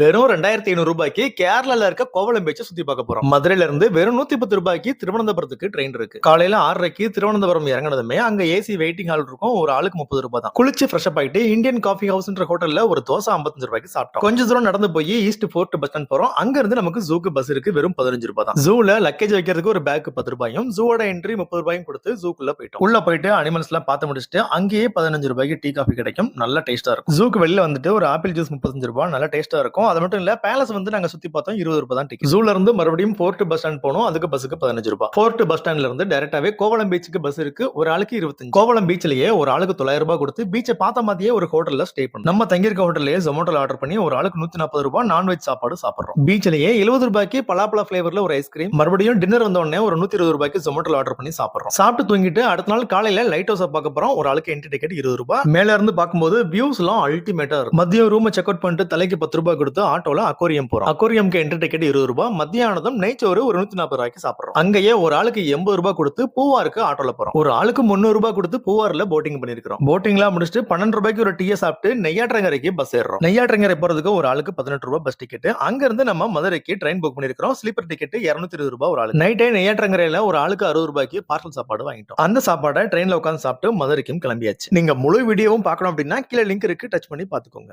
வெறும் ரெண்டாயிரத்தி ஐநூறு ரூபாய்க்கு கேரளால இருக்க கோவளம் பீச்சை சுத்தி பார்க்க போறோம். மதுரையில இருந்து வெறும் நூத்தி பத்து ரூபாய்க்கு திருவனந்தபுரத்துக்கு ட்ரெயின் இருக்கு. காலையில ஆறரைக்கு திருவனந்தபுரம் இறங்கினதுமே அங்க ஏசி வெயிட்டிங் ஹால் இருக்கும். ஒரு ஆளுக்கு முப்பது ரூபாய் தான். குளிச்சு ஃப்ரெஷ் அப் ஆயிட்டு இந்தியன் காஃபி ஹவுஸ்ன்ற ஹோட்டல்ல ஒரு தோசை ஐம்பத்தஞ்சு ரூபாய்க்கு சாப்பிட்டோம். கொஞ்ச தூரம் நடந்து போய் ஈஸ்ட் ஃபோர்ட் பஸ் ஸ்டாண்ட் போறோம். அங்க இருந்து நமக்கு ஜூக்கு பஸ் இருக்கு. வெறும் பதினஞ்சு ரூபாய் தான். ஜூல லக்கேஜ் வைக்கிறதுக்கு ஒரு பேக் பத்து ரூபாயும் ஜூவோட என்ட்ரி முப்பது ரூபாயும் கொடுத்து ஜூக்குள்ள போயிட்டோம். உள்ள போயிட்டு அனிமல்ஸ் எல்லாம் பார்த்து முடிச்சுட்டு அங்கேயே பதினஞ்சு ரூபாய்க்கு டீ காஃபி கிடைக்கும். நல்ல டேஸ்டா இருக்கும். ஜூக்கு வெளியில வந்துட்டு ஒரு ஆப்பிள் ஜூஸ் முப்பத்தஞ்சு ரூபாய். நல்ல டேஸ்டா இருக்கும். அது மட்டும் இல்ல பேலஸ் வந்து நாங்க சுத்தி பார்த்தோம் இருபது ரூபாய் தான் டிக்கெட் ஜூல இருந்து மறுபடியும் போர்ட் பஸ் ஸ்டாண்ட் போனோம். அதுக்கு பஸ்ஸுக்கு பதினஞ்சு ரூபாய். போர்ட் பஸ் ஸ்டாண்ட்ல இருந்து டேரக்டாவே கோவளம் பீச்சுக்கு பஸ் இருக்கு. ஒரு ஆளுக்கு இருபத்தஞ்சு. கோவளம் பீச்லயே ஒரு ஆளுக்கு தொள்ளாயிரம் ரூபாய் கொடுத்து பீச்சை பார்த்த மாதிரியே ஒரு ஹோட்டல்ல ஸ்டே பண்ணும். நம்ம தங்கியிருக்க ஹோட்டல்லே ஜொமோட்டோல ஆர்டர் பண்ணி ஒரு ஆளுக்கு நூத்தி நாற்பது ரூபாய் நான்வெஜ் சாப்பாடு சாப்பிடுறோம். பீச்லயே எழுபது ரூபாய்க்கு பலாப்பழ ஃபிளேவர்ல ஒரு ஐஸ்கிரீம் மறுபடியும் டின்னர் வந்த உடனே ஒரு நூத்தி இருபது ரூபாய்க்கு ஜொமோட்டோல ஆர்டர் பண்ணி சாப்பிடுறோம். சாப்பிட்டு தூங்கிட்டு அடுத்த நாள் காலையில லைட் ஹவுஸ் பார்க்க போறோம். ஒரு ஆளுக்கு என்ட்ரி டிக்கெட் இருபது ரூபாய். மேல இருந்து பார்க்கும்போது வியூஸ் எல்லாம் அல்டிமேட்டா இருக்கும். மதியம் ரூம் செக் அவுட் பண்ணிட்டு தலைக்கு பத்து ரூபாய் கொடுத்து ஆட்டோல அக்வாரியம் போறோம். அக்வாரியம்க்கு என்ட்ரி டிக்கெட் இருபது ரூபாய் மத்தியானதும் நெய்ச்சோறு ஒரு நூத்தி நாற்பது ரூபாய்க்கு சாப்பிடுறோம். அங்கேயே ஒரு ஆளுக்கு எண்பது ரூபாய் கொடுத்து பூவாருக்கு ஆட்டோல போறோம். ஒரு ஆளுக்கு முந்நூறு ரூபாய் கொடுத்து பூவாரில் போட்டிங் பண்ணிருக்கிறோம் போட்டிங்லாம் முடிச்சுட்டு பன்னெண்டு ரூபாய்க்கு ஒரு டீயை சாப்பிட்டு நெய்யாற்றங்கரைக்கு பஸ் ஏறுறோம். நெய்யாற்றங்கரை போறதுக்கு ஒரு ஆளுக்கு பதினெட்டு ரூபாய் பஸ் டிக்கெட் அங்க இருந்து நம்ம மதுரைக்கு ட்ரெயின் புக் பண்ணிருக்கிறோம் ஸ்லீப்பர் டிக்கெட் இருநூத்தி இருபது ரூபாய் ஒரு ஆளு நைட்டே நெய்யாற்றங்கரையில ஒரு ஆளுக்கு அறுபது ரூபாய்க்கு பார்சல் சாப்பாடு வாங்கிட்டோம். அந்த சாப்பாடை ட்ரெயின்ல உட்காந்து சாப்பிட்டு மதுரைக்கும் கிளம்பியாச்சு. நீங்க முழு வீடியோவும் பார்க்கணும் அப்படின்னா கீழே லிங்க் இருக்கு. டச் பண்ணி பாத்துக்கோங்க